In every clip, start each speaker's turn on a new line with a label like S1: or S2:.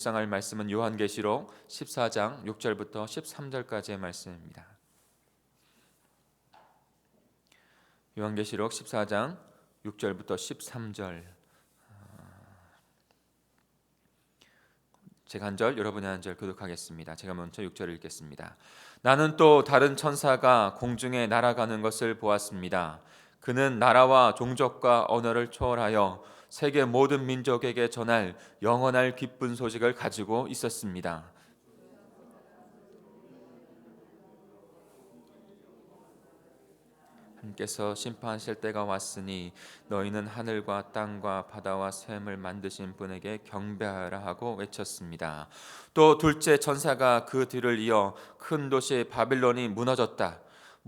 S1: 묵상할 말씀은 요한계시록 14장 6절부터 13절까지의 말씀입니다. 요한계시록 14장 6절부터 13절 제가 한 절, 여러분이 한 절 교독하겠습니다. 제가 먼저 6절을 읽겠습니다. 나는 또 다른 천사가 공중에 날아가는 것을 보았습니다. 그는 나라와 종족과 언어를 초월하여 세계 모든 민족에게 전할 영원할 기쁜 소식을 가지고 있었습니다. 하나님께서 심판하실 때가 왔으니 너희는 하늘과 땅과 바다와 샘을 만드신 분에게 경배하라 하고 외쳤습니다. 또 둘째 천사가 그 뒤를 이어 큰 도시 바빌론이 무너졌다.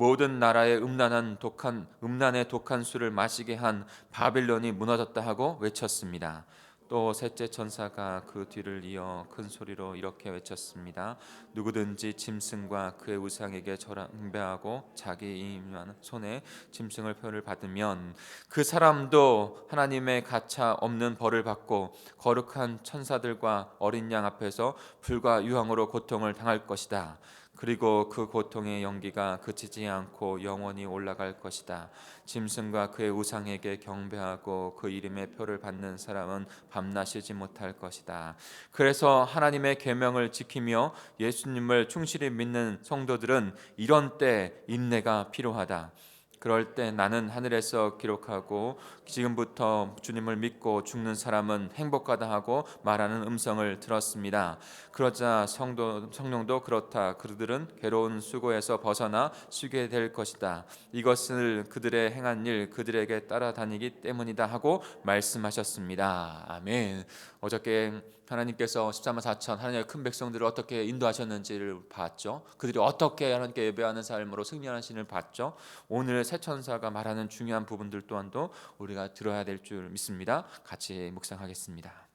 S1: 모든 나라의 음란한 독한 음란의 독한 술을 마시게 한 바빌론이 무너졌다 하고 외쳤습니다. 또 셋째 천사가 그 뒤를 이어 큰 소리로 이렇게 외쳤습니다. 누구든지 짐승과 그의 우상에게 절항배하고 자기 임한 손에 짐승을 표를 받으면 그 사람도 하나님의 가차 없는 벌을 받고 거룩한 천사들과 어린 양 앞에서 불과 유황으로 고통을 당할 것이다. 그리고 그 고통의 연기가 그치지 않고 영원히 올라갈 것이다. 짐승과 그의 우상에게 경배하고 그 이름의 표를 받는 사람은 밤낮 쉬지 못할 것이다. 그래서 하나님의 계명을 지키며 예수님을 충실히 믿는 성도들은 이런 때 인내가 필요하다. 그럴 때 나는 하늘에서 기록하고 지금부터 주님을 믿고 죽는 사람은 행복하다 하고 말하는 음성을 들었습니다. 그러자 성도 성령도 그렇다. 그들은 괴로운 수고에서 벗어나 쉬게 될 것이다. 이것을 그들의 행한 일 그들에게 따라다니기 때문이다 하고 말씀하셨습니다. 아멘. 어저께 하나님께서 13만 4천 하나님의 큰 백성들을 어떻게 인도하셨는지를 봤죠. 그들이 어떻게 하나님께 예배하는 삶으로 승리하는 신을 봤죠. 오늘 새 천사가 말하는 중요한 부분들 또한도 우리가 들어야 될 줄 믿습니다. 같이 묵상하겠습니다.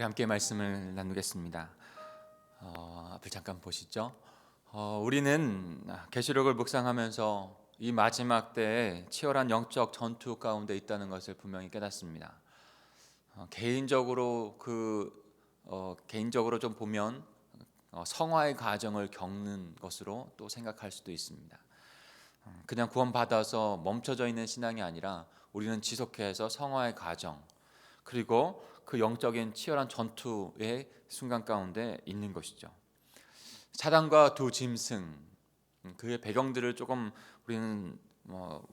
S1: 우리 함께 말씀을 나누겠습니다. 어, 앞을 잠깐 보시죠. 어, 우리는 계시록을 묵상하면서 이 마지막 때에 치열한 영적 전투 가운데 있다는 것을 분명히 깨닫습니다. 어, 개인적으로 그 어, 개인적으로 좀 보면 어, 성화의 과정을 겪는 것으로 또 생각할 수도 있습니다. 음, 그냥 구원 받아서 멈춰져 있는 신앙이 아니라 우리는 지속해서 성화의 과정 그리고 그 영적인 치열한 전투의 순간 가운데 있는 것이죠. 사단과 두 짐승 음, 그의 배경들을 조금 우리는 뭐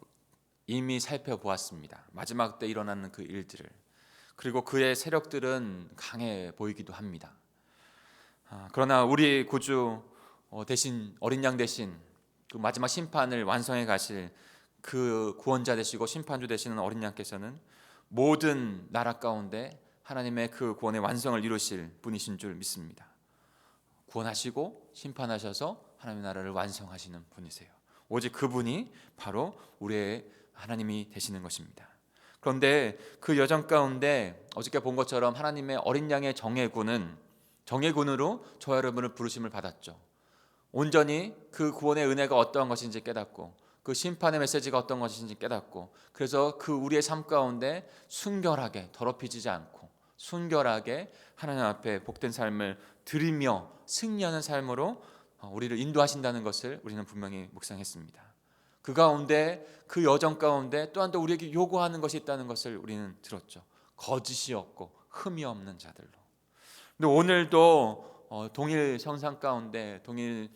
S1: 이미 살펴보았습니다. 마지막 때 일어나는 그 일들을 그리고 그의 세력들은 강해 보이기도 합니다. 아, 그러나 우리 구주 어, 대신 어린 양 대신 그 마지막 심판을 완성해 가실 그 구원자 되시고 심판주 되시는 어린 양께서는 모든 나라 가운데 하나님의 그 구원의 완성을 이루실 분이신 줄 믿습니다. 구원하시고 심판하셔서 하나님의 나라를 완성하시는 분이세요. 오직 그분이 바로 우리의 하나님이 되시는 것입니다. 그런데 그 여정 가운데 어저께 본 것처럼 하나님의 어린 양의 정예군은 정예군으로 저와 여러분을 부르심을 받았죠. 온전히 그 구원의 은혜가 어떠한 것인지 깨닫고 그 심판의 메시지가 어떤 것인지 깨닫고 그래서 그 우리의 삶 가운데 순결하게 더럽히지지 않고 순결하게 하나님 앞에 복된 삶을 드리며 승리하는 삶으로 어, 우리를 인도하신다는 것을 우리는 분명히 묵상했습니다. 그 가운데 그 여정 가운데 또한 또 우리에게 요구하는 것이 있다는 것을 우리는 들었죠. 거짓이 없고 흠이 없는 자들로. 근데 오늘도 어, 동일 형상 가운데 동일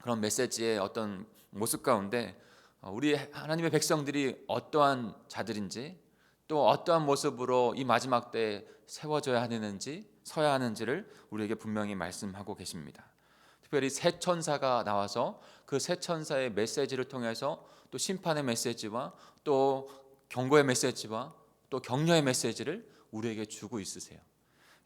S1: 그런 메시지의 어떤 모습 가운데 어, 우리 하나님의 백성들이 어떠한 자들인지 또 어떠한 모습으로 이 마지막 때에 세워져야 하는지 서야 하는지를 우리에게 분명히 말씀하고 계십니다. 특별히 새 천사가 나와서 그 새 천사의 메시지를 통해서 또 심판의 메시지와 또 경고의 메시지와 또 격려의 메시지를 우리에게 주고 있으세요.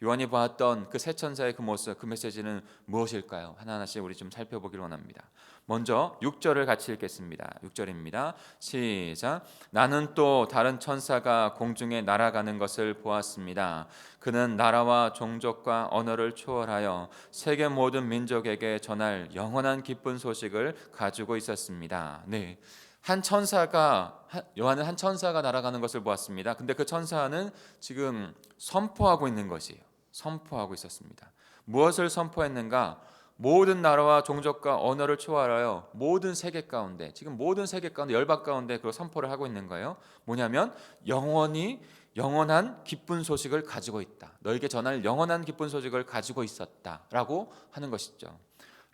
S1: 요한이 보았던 그 새 천사의 그 모습, 그 메시지는 무엇일까요? 하나하나씩 우리 좀 살펴보기를 원합니다. 먼저 6절을 같이 읽겠습니다. 6절입니다. 시작. 나는 또 다른 천사가 공중에 날아가는 것을 보았습니다. 그는 나라와 종족과 언어를 초월하여 세계 모든 민족에게 전할 영원한 기쁜 소식을 가지고 있었습니다. 네. 한 천사가 요한은 한 천사가 날아가는 것을 보았습니다. 근데 그 천사는 지금 선포하고 있는 것이에요. 선포하고 있었습니다. 무엇을 선포했는가? 모든 나라와 종족과 언어를 초월하여 모든 세계 가운데 지금 모든 세계 가운데 열방 가운데 그 선포를 하고 있는 거예요. 뭐냐면 영원히 영원한 기쁜 소식을 가지고 있다. 너에게 전할 영원한 기쁜 소식을 가지고 있었다라고 하는 것이죠.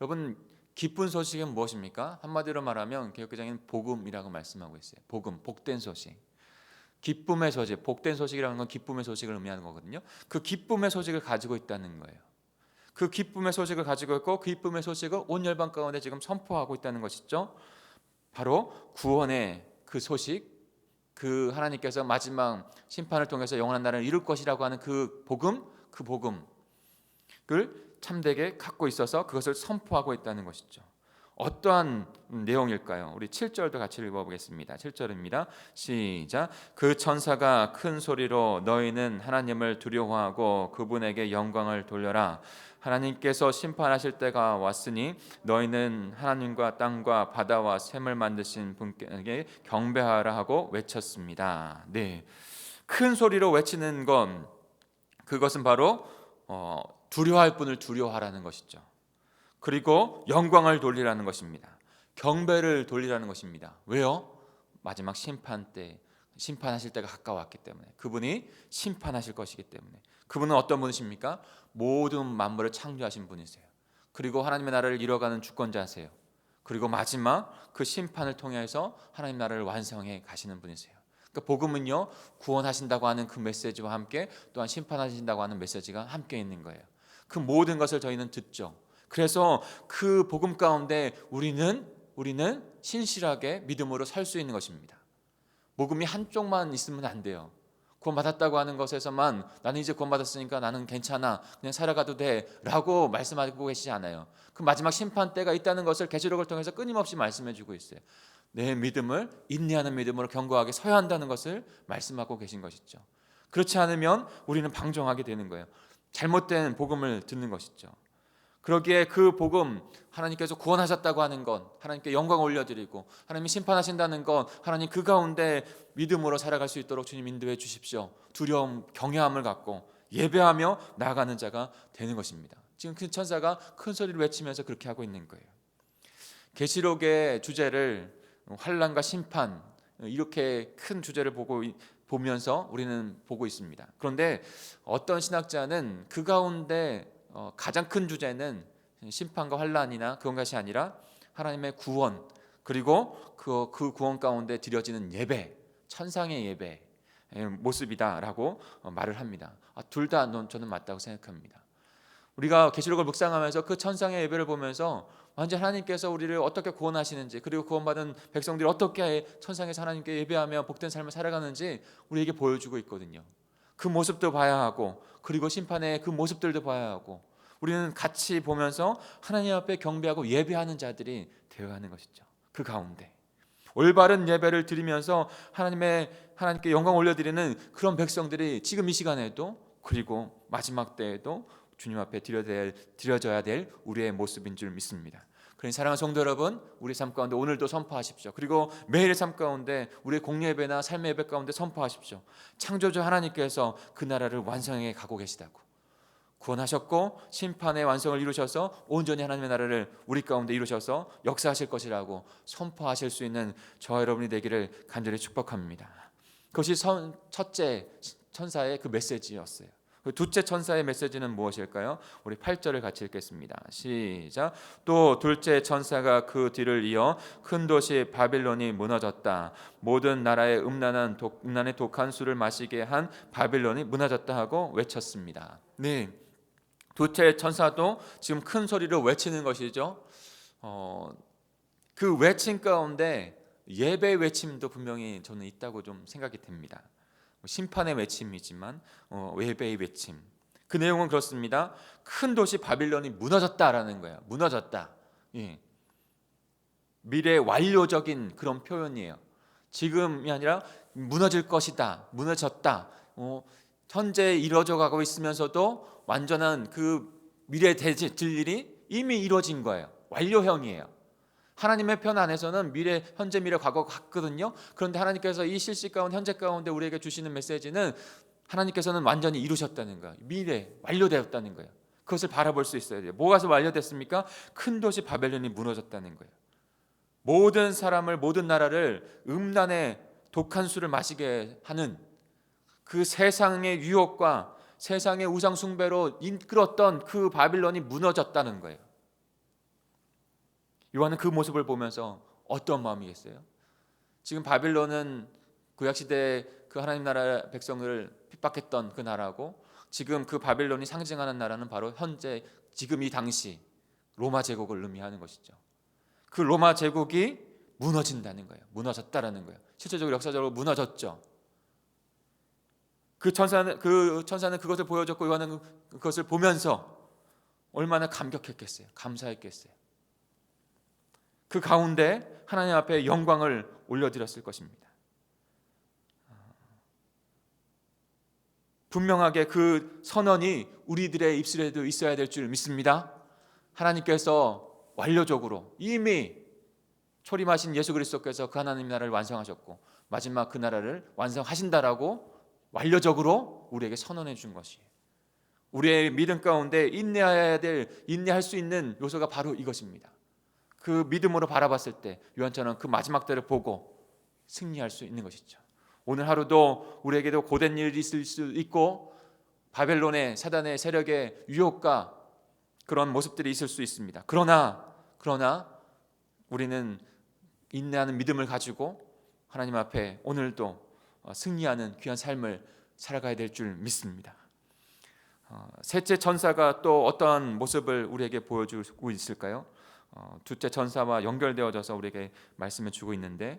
S1: 여러분 기쁜 소식은 무엇입니까? 한마디로 말하면 개혁교장은 복음이라고 말씀하고 있어요. 복음, 복된 소식. 기쁨의 소식, 복된 소식이라는 건 기쁨의 소식을 의미하는 거거든요. 그 기쁨의 소식을 가지고 있다는 거예요. 그 기쁨의 소식을 가지고 있고 그 기쁨의 소식을 온 열방 가운데 지금 선포하고 있다는 것이죠. 바로 구원의 그 소식, 그 하나님께서 마지막 심판을 통해서 영원한 나라를 이룰 것이라고 하는 그 복음, 그 복음을 참되게 갖고 있어서 그것을 선포하고 있다는 것이죠. 어떠한 내용일까요? 우리 7절도 같이 읽어보겠습니다. 7절입니다. 시작. 그 천사가 큰 소리로 너희는 하나님을 두려워하고 그분에게 영광을 돌려라. 하나님께서 심판하실 때가 왔으니 너희는 하나님과 땅과 바다와 샘을 만드신 분께 경배하라 하고 외쳤습니다. 네. 큰 소리로 외치는 건 그것은 바로 어, 두려워할 분을 두려워하라는 것이죠. 그리고 영광을 돌리라는 것입니다. 경배를 돌리라는 것입니다. 왜요? 마지막 심판 때 심판하실 때가 가까웠기 때문에 그분이 심판하실 것이기 때문에 그분은 어떤 분이십니까? 모든 만물을 창조하신 분이세요. 그리고 하나님의 나라를 이뤄가는 주권자세요. 그리고 마지막 그 심판을 통해서 하나님 나라를 완성해 가시는 분이세요. 그러니까 복음은요 구원하신다고 하는 그 메시지와 함께 또한 심판하신다고 하는 메시지가 함께 있는 거예요. 그 모든 것을 저희는 듣죠. 그래서 그 복음 가운데 우리는 우리는 신실하게 믿음으로 살수 있는 것입니다. 복음이 한쪽만 있으면 안 돼요. 구원받았다고 하는 것에서만 나는 이제 구원받았으니까 나는 괜찮아 그냥 살아가도 돼라고 말씀하고 계시지 않아요. 그 마지막 심판 때가 있다는 것을 계시록을 통해서 끊임없이 말씀해주고 있어요. 내 믿음을 인내하는 믿음으로 견고하게 서야 한다는 것을 말씀하고 계신 것이죠. 그렇지 않으면 우리는 방종하게 되는 거예요. 잘못된 복음을 듣는 것이죠. 그러기에 그 복음 하나님께서 구원하셨다고 하는 건 하나님께 영광 올려드리고 하나님이 심판하신다는 건 하나님 그 가운데 믿음으로 살아갈 수 있도록 주님 인도해 주십시오. 두려움, 경외함을 갖고 예배하며 나아가는 자가 되는 것입니다. 지금 그 천사가 큰 소리를 외치면서 그렇게 하고 있는 거예요. 계시록의 주제를 환란과 심판 이렇게 큰 주제를 보고 보면서 우리는 보고 있습니다. 그런데 어떤 신학자는 그 가운데 어, 가장 큰 주제는 심판과 환란이나 그런 것이 아니라 하나님의 구원 그리고 그, 그 구원 가운데 드려지는 예배 천상의 예배 모습이다라고 어, 말을 합니다. 아, 둘다 저는 맞다고 생각합니다. 우리가 계시록을 묵상하면서 그 천상의 예배를 보면서 완전 하나님께서 우리를 어떻게 구원하시는지 그리고 구원받은 백성들이 어떻게 천상에서 하나님께 예배하며 복된 삶을 살아가는지 우리에게 보여주고 있거든요. 그 모습도 봐야 하고 그리고 심판의 그 모습들도 봐야 하고 우리는 같이 보면서 하나님 앞에 경배하고 예배하는 자들이 되어가는 것이죠. 그 가운데 올바른 예배를 드리면서 하나님의 하나님께 영광 올려드리는 그런 백성들이 지금 이 시간에도 그리고 마지막 때에도 주님 앞에 드려져야 될 우리의 모습인 줄 믿습니다. 그러니 사랑하는 성도 여러분, 우리 삶 가운데 오늘도 선포하십시오. 그리고 매일의 삶 가운데 우리의 공예배나 삶의 예배 가운데 선포하십시오. 창조주 하나님께서 그 나라를 완성해 가고 계시다고. 구원하셨고 심판의 완성을 이루셔서 온전히 하나님의 나라를 우리 가운데 이루셔서 역사하실 것이라고 선포하실 수 있는 저와 여러분이 되기를 간절히 축복합니다. 그것이 첫째 천사의 그 메시지였어요. 그 둘째 천사의 메시지는 무엇일까요? 우리 8절을 같이 읽겠습니다. 시작. 또 둘째 천사가 그 뒤를 이어 큰 도시 바빌론이 무너졌다. 모든 나라의 음란한 독, 음란의 독한 술을 마시게 한 바빌론이 무너졌다 하고 외쳤습니다. 네. 둘째 천사도 지금 큰 소리로 외치는 것이죠. 어, 그 외침 가운데 예배 외침도 분명히 저는 있다고 좀 생각이 됩니다. 심판의 외침이지만 어, 예배의 외침. 그 내용은 그렇습니다. 큰 도시 바빌론이 무너졌다라는 거예요. 무너졌다. 예. 미래 완료적인 그런 표현이에요. 지금이 아니라 무너질 것이다. 무너졌다. 어, 현재 이루어져 가고 있으면서도 완전한 그 미래 될 일이 이미 이루어진 거예요. 완료형이에요. 하나님의 편 안에서는 미래, 현재, 미래, 과거가 같거든요. 그런데 하나님께서 이 실시 가운데 현재 가운데 우리에게 주시는 메시지는 하나님께서는 완전히 이루셨다는 거예요. 미래 완료되었다는 거예요. 그것을 바라볼 수 있어야 돼요. 뭐가 완료됐습니까? 큰 도시 바벨론이 무너졌다는 거예요. 모든 사람을 모든 나라를 음란의 독한 술을 마시게 하는 그 세상의 유혹과 세상의 우상 숭배로 이끌었던 그 바빌론이 무너졌다는 거예요. 요한은 그 모습을 보면서 어떤 마음이겠어요? 지금 바빌론은 구약 시대 그 하나님 나라 백성을 핍박했던 그 나라고 지금 그 바빌론이 상징하는 나라는 바로 현재 지금 이 당시 로마 제국을 의미하는 것이죠. 그 로마 제국이 무너진다는 거예요. 무너졌다라는 거예요. 실제적으로 역사적으로 무너졌죠. 그 천사는 그 천사는 그것을 보여줬고 요한은 그것을 보면서 얼마나 감격했겠어요. 감사했겠어요. 그 가운데 하나님 앞에 영광을 올려드렸을 것입니다. 분명하게 그 선언이 우리들의 입술에도 있어야 될 줄 믿습니다. 하나님께서 완료적으로 이미 초림하신 예수 그리스도께서 그 하나님 나라를 완성하셨고 마지막 그 나라를 완성하신다라고 완료적으로 우리에게 선언해 준 것이에요. 우리의 믿음 가운데 인내해야 될 인내할 수 있는 요소가 바로 이것입니다. 그 믿음으로 바라봤을 때 요한처럼 그 마지막 때를 보고 승리할 수 있는 것이죠. 오늘 하루도 우리에게도 고된 일이 있을 수 있고 바벨론의 사단의 세력의 유혹과 그런 모습들이 있을 수 있습니다. 그러나 그러나 우리는 인내하는 믿음을 가지고 하나님 앞에 오늘도 승리하는 귀한 삶을 살아가야 될 줄 믿습니다. 어, 셋째 천사가 또 어떠한 모습을 우리에게 보여주고 있을까요? 어, 둘째 천사와 연결되어져서 우리에게 말씀을 주고 있는데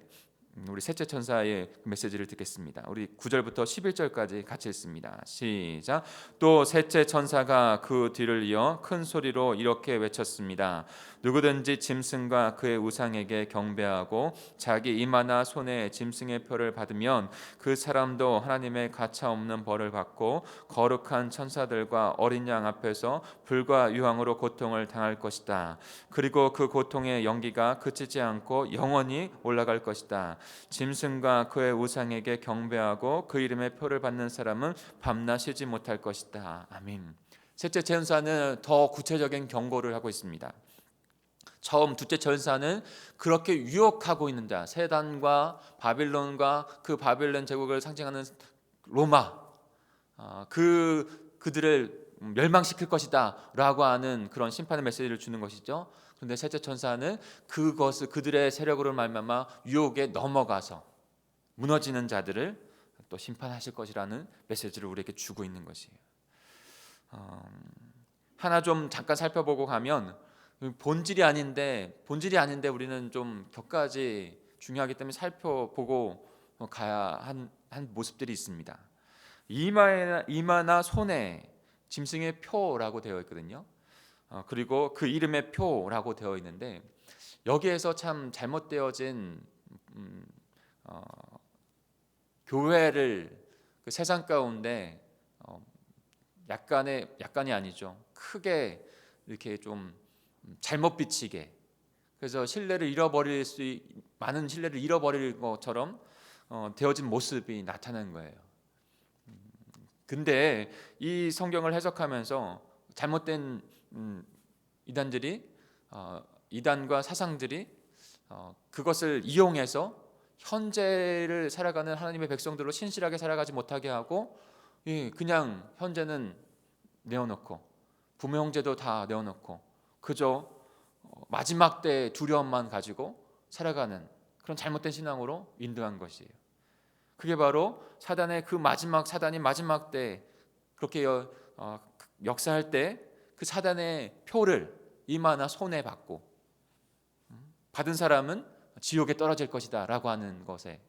S1: 음, 우리 셋째 천사의 메시지를 듣겠습니다. 우리 9절부터 11절까지 같이 읽습니다. 시작. 또 셋째 천사가 그 뒤를 이어 큰 소리로 이렇게 외쳤습니다. 누구든지 짐승과 그의 우상에게 경배하고 자기 이마나 손에 짐승의 표를 받으면 그 사람도 하나님의 가차 없는 벌을 받고 거룩한 천사들과 어린 양 앞에서 불과 유황으로 고통을 당할 것이다. 그리고 그 고통의 연기가 그치지 않고 영원히 올라갈 것이다. 짐승과 그의 우상에게 경배하고 그 이름의 표를 받는 사람은 밤낮 쉬지 못할 것이다. 아멘. 셋째 천사는 더 구체적인 경고를 하고 있습니다. 처음 둘째 천사는 그렇게 유혹하고 있는 자 세단과 바빌론과 그 바빌론 제국을 상징하는 로마 아, 그 그들을 멸망시킬 것이다라고 하는 그런 심판의 메시지를 주는 것이죠. 그런데 셋째 천사는 그것을 그들의 세력으로 말미암아 유혹에 넘어가서 무너지는 자들을 또 심판하실 것이라는 메시지를 우리에게 주고 있는 것이에요. 어, 하나 좀 잠깐 살펴보고 가면 본질이 아닌데 본질이 아닌데 우리는 좀 격까지 중요하기 때문에 살펴보고 가야 한, 한 모습들이 있습니다. 이마나, 이마나 손에 짐승의 표라고 되어 있거든요. 어, 그리고 그 이름의 표라고 되어 있는데 여기에서 참 잘못되어진 음, 어, 교회를 그 세상 가운데 어, 약간의 약간이 아니죠. 크게 이렇게 좀 잘못 비치게 그래서 신뢰를 잃어버릴 수 있- 많은 신뢰를 잃어버릴 것처럼 어, 되어진 모습이 나타나는 거예요. 음, 근데 이 성경을 해석하면서 잘못된 음, 이단들이 어, 이단과 사상들이 어, 그것을 이용해서 현재를 살아가는 하나님의 백성들로 신실하게 살아가지 못하게 하고 예, 그냥 현재는 내어놓고 부모 형제도 다 내어놓고 그저 어, 마지막 때 두려움만 가지고 살아가는 그런 잘못된 신앙으로 인도한 것이에요. 그게 바로 사단의 그 마지막 사단이 마지막 때 그렇게 여- 어, 역사할 때 그 사단의 표를 이마나 손에 받고 음, 받은 사람은 지옥에 떨어질 것이다라고 하는 것에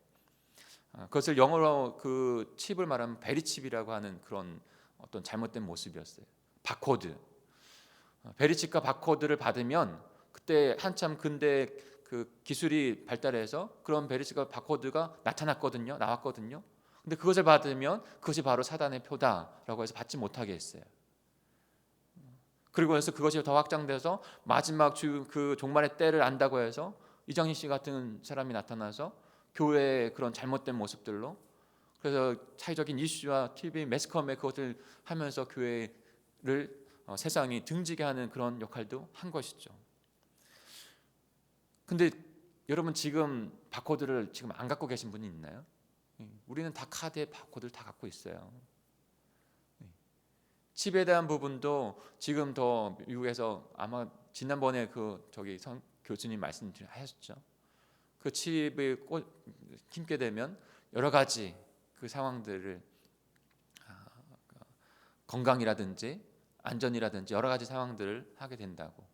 S1: 어, 그것을 영어로 그 칩을 말하면 베리칩이라고 하는 그런 어떤 잘못된 모습이었어요. 바코드. 어, 베리칩과 바코드를 받으면 그때 한참 근대 그 기술이 발달해서 그런 베리칩과 바코드가 나타났거든요. 나왔거든요. 근데 그것을 받으면 그것이 바로 사단의 표다라고 해서 받지 못하게 했어요. 그리고 해서 그것이 더 확장돼서 마지막 주 그 종말의 때를 안다고 해서 이장희 씨 같은 사람이 나타나서 교회의 그런 잘못된 모습들로 그래서 차이적인 이슈와 TV 매스컴에 그것을 하면서 교회를 어, 세상이 등지게 하는 그런 역할도 한 것이죠. 근데 여러분 지금 바코드를 지금 안 갖고 계신 분이 있나요? 예, 우리는 다 카드에 바코드를 다 갖고 있어요. 예. 칩에 대한 부분도 지금 더 미국에서 아마 지난번에 그 저기 선, 교수님 말씀 하셨죠. 그 칩을 꽂, 힘게 되면 여러 가지 그 상황들을 아, 건강이라든지 안전이라든지 여러 가지 상황들을 하게 된다고.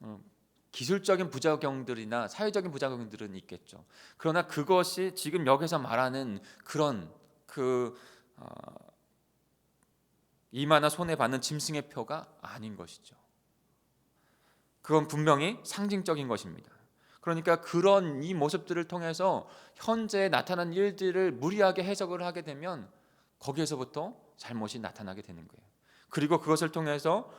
S1: 어, 기술적인 부작용들이나 사회적인 부작용들은 있겠죠. 그러나 그것이 지금 여기서 말하는 그런 그 어, 이마나 손에 받는 짐승의 표가 아닌 것이죠. 그건 분명히 상징적인 것입니다. 그러니까 그런 이 모습들을 통해서 현재 나타난 일들을 무리하게 해석을 하게 되면 거기에서부터 잘못이 나타나게 되는 거예요. 그리고 그것을 통해서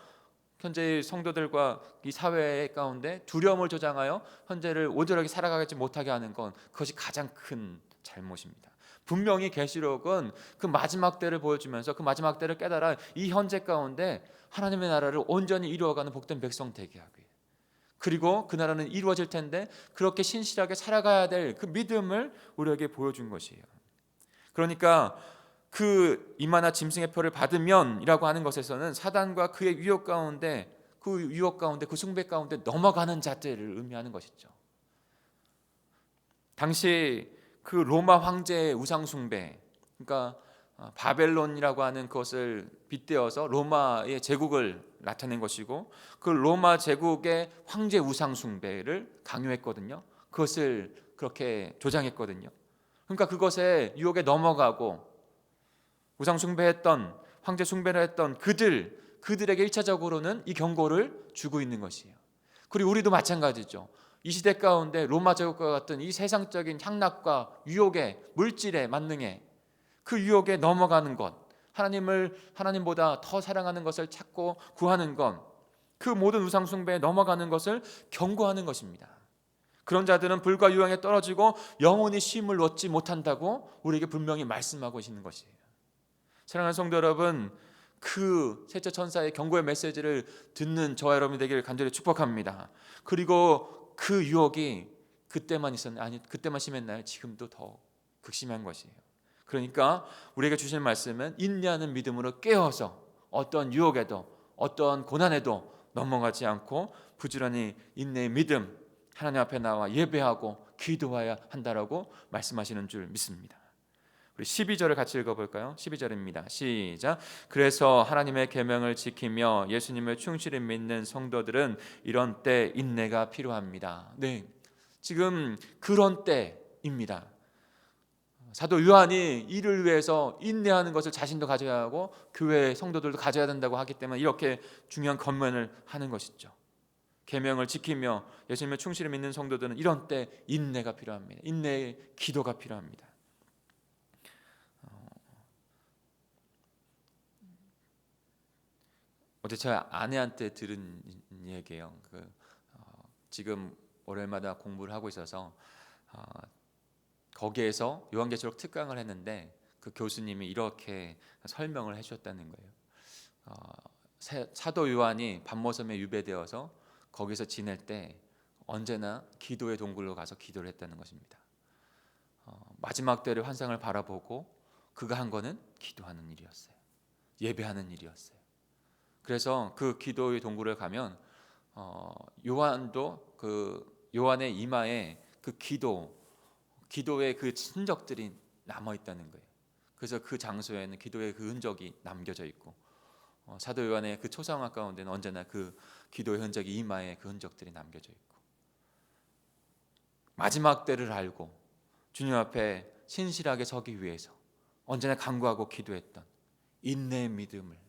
S1: 현재의 성도들과 이 사회 가운데 두려움을 조장하여 현재를 온전하게 살아가지 못하게 하는 건 그것이 가장 큰 잘못입니다. 분명히 계시록은 그 마지막 때를 보여주면서 그 마지막 때를 깨달아 이 현재 가운데 하나님의 나라를 온전히 이루어가는 복된 백성 되게 하기. 그리고 그 나라는 이루어질 텐데 그렇게 신실하게 살아가야 될 그 믿음을 우리에게 보여준 것이에요. 그러니까 그 이마나 짐승의 표를 받으면이라고 하는 것에서는 사단과 그의 유혹 가운데 그 유혹 가운데 그 숭배 가운데 넘어가는 자들을 의미하는 것이죠. 당시 그 로마 황제의 우상 숭배, 그러니까 어, 바벨론이라고 하는 것을 빗대어서 로마의 제국을 나타낸 것이고 그 로마 제국의 황제 우상 숭배를 강요했거든요. 그것을 그렇게 조장했거든요. 그러니까 그것에 유혹에 넘어가고 우상 숭배했던 황제 숭배를 했던 그들 그들에게 일차적으로는 이 경고를 주고 있는 것이에요. 그리고 우리도 마찬가지죠. 이 시대 가운데 로마 제국과 같은 이 세상적인 향락과 유혹에 물질에 만능에 그 유혹에 넘어가는 것 하나님을 하나님보다 더 사랑하는 것을 찾고 구하는 것 그 모든 우상 숭배에 넘어가는 것을 경고하는 것입니다. 그런 자들은 불과 유황에 떨어지고 영원히 쉼을 얻지 못한다고 우리에게 분명히 말씀하고 계시는 것이에요. 사랑하는 성도 여러분, 그 셋째 천사의 경고의 메시지를 듣는 저와 여러분이 되기를 간절히 축복합니다. 그리고 그 유혹이 그때만 있었나요? 아니, 그때만 심했나요? 지금도 더 극심한 것이에요. 그러니까 우리에게 주신 말씀은 인내하는 믿음으로 깨어서 어떤 유혹에도 어떤 고난에도 넘어가지 않고 부지런히 인내의 믿음 하나님 앞에 나와 예배하고 기도해야 한다라고 말씀하시는 줄 믿습니다. 우리 12절을 같이 읽어볼까요? 12절입니다. 시작. 그래서 하나님의 계명을 지키며 예수님을 충실히 믿는 성도들은 이런 때 인내가 필요합니다. 네, 지금 그런 때입니다. 사도 요한이 이를 위해서 인내하는 것을 자신도 가져야 하고 교회 성도들도 가져야 된다고 하기 때문에 이렇게 중요한 권면을 하는 것이죠. 계명을 지키며 예수님을 충실히 믿는 성도들은 이런 때 인내가 필요합니다. 인내의 기도가 필요합니다. 어제 제 아내한테 들은 얘기예요. 그 어, 지금 월요일마다 공부를 하고 있어서 어, 거기에서 요한계시록 특강을 했는데 그 교수님이 이렇게 설명을 해주셨다는 거예요. 어, 사도 요한이 밤모섬에 유배되어서 거기서 지낼 때 언제나 기도의 동굴로 가서 기도를 했다는 것입니다. 어, 마지막 때를 환상을 바라보고 그가 한 거는 기도하는 일이었어요. 예배하는 일이었어요. 그래서 그 기도의 동굴에 가면 어, 요한도 그 요한의 이마에 그 기도 기도의 그 흔적들이 남아 있다는 거예요. 그래서 그 장소에는 기도의 그 흔적이 남겨져 있고 어, 사도 요한의 그 초상화 가운데는 언제나 그 기도의 흔적이 이마에 그 흔적들이 남겨져 있고 마지막 때를 알고 주님 앞에 신실하게 서기 위해서 언제나 간구하고 기도했던 인내의 믿음을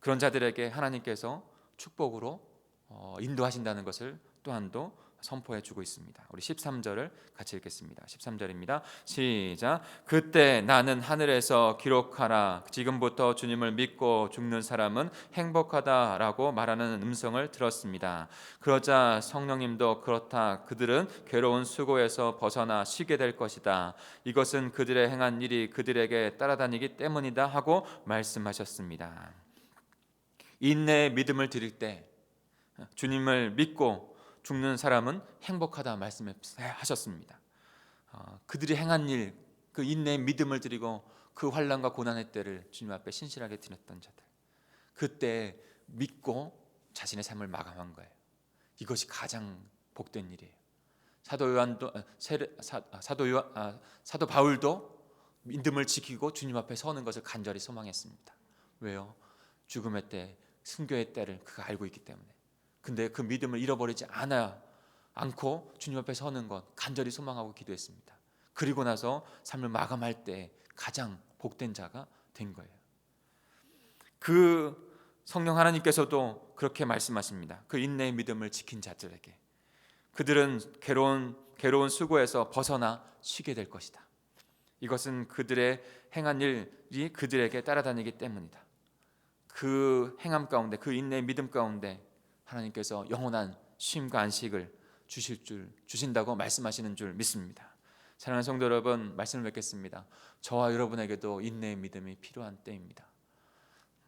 S1: 그런 자들에게 하나님께서 축복으로 어, 인도하신다는 것을 또한도 선포해 주고 있습니다. 우리 13절을 같이 읽겠습니다. 13절입니다. 시작. 그때 나는 하늘에서 기록하라. 지금부터 주님을 믿고 죽는 사람은 행복하다라고 말하는 음성을 들었습니다. 그러자 성령님도 그렇다. 그들은 괴로운 수고에서 벗어나 쉬게 될 것이다. 이것은 그들의 행한 일이 그들에게 따라다니기 때문이다 하고 말씀하셨습니다. 인내의 믿음을 드릴 때 주님을 믿고 죽는 사람은 행복하다 말씀하셨습니다. 어, 그들이 행한 일, 그 인내의 믿음을 드리고 그 환란과 고난의 때를 주님 앞에 신실하게 드렸던 자들, 그때 믿고 자신의 삶을 마감한 거예요. 이것이 가장 복된 일이에요. 사도 요한도 아, 아, 사도 요한, 아, 사도 바울도 믿음을 지키고 주님 앞에 서는 것을 간절히 소망했습니다. 왜요? 죽음의 때, 순교의 때를 그가 알고 있기 때문에. 근데 그 믿음을 잃어버리지 않아 않고 주님 앞에 서는 것 간절히 소망하고 기도했습니다. 그리고 나서 삶을 마감할 때 가장 복된 자가 된 거예요. 그 성령 하나님께서도 그렇게 말씀하십니다. 그 인내의 믿음을 지킨 자들에게 그들은 괴로운 괴로운 수고에서 벗어나 쉬게 될 것이다. 이것은 그들의 행한 일이 그들에게 따라다니기 때문이다. 그 행함 가운데 그 인내의 믿음 가운데 하나님께서 영원한 쉼과 안식을 주실 줄 주신다고 말씀하시는 줄 믿습니다. 사랑하는 성도 여러분, 말씀을 뵙겠습니다. 저와 여러분에게도 인내의 믿음이 필요한 때입니다.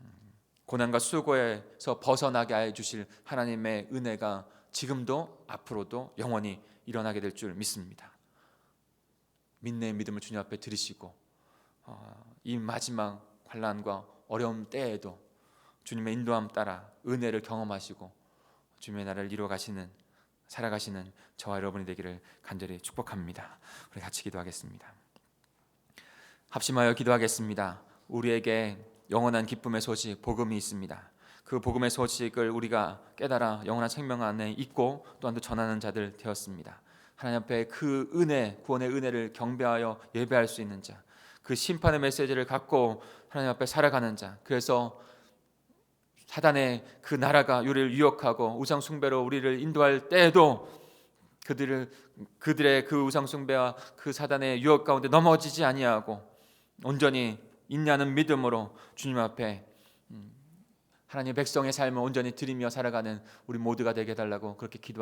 S1: 음, 고난과 수고에서 벗어나게 해 주실 하나님의 은혜가 지금도 앞으로도 영원히 일어나게 될 줄 믿습니다. 민내의 믿음을 주님 앞에 드리시고 어, 이 마지막 환란과 어려움 때에도 주님의 인도함 따라 은혜를 경험하시고 주님의 나라를 이루어 가시는 살아가시는 저와 여러분이 되기를 간절히 축복합니다. 우리 같이 기도하겠습니다. 합심하여 기도하겠습니다. 우리에게 영원한 기쁨의 소식 복음이 있습니다. 그 복음의 소식을 우리가 깨달아 영원한 생명 안에 있고 또한 또 전하는 자들 되었습니다. 하나님 앞에 그 은혜, 구원의 은혜를 경배하여 예배할 수 있는 자, 그 심판의 메시지를 갖고 하나님 앞에 살아가는 자. 그래서 사단의 그 나라가 우리를 유혹하고 우상 숭배로 우리를 인도할 때에도 그들을 그들의 그 우상 숭배와 그 사단의 유혹 가운데 넘어지지 아니하고 온전히 있냐는 믿음으로 주님 앞에 음, 하나님 백성의 삶을 온전히 드리며 살아가는 우리 모두가 되게 해달라고 그렇게 기도하.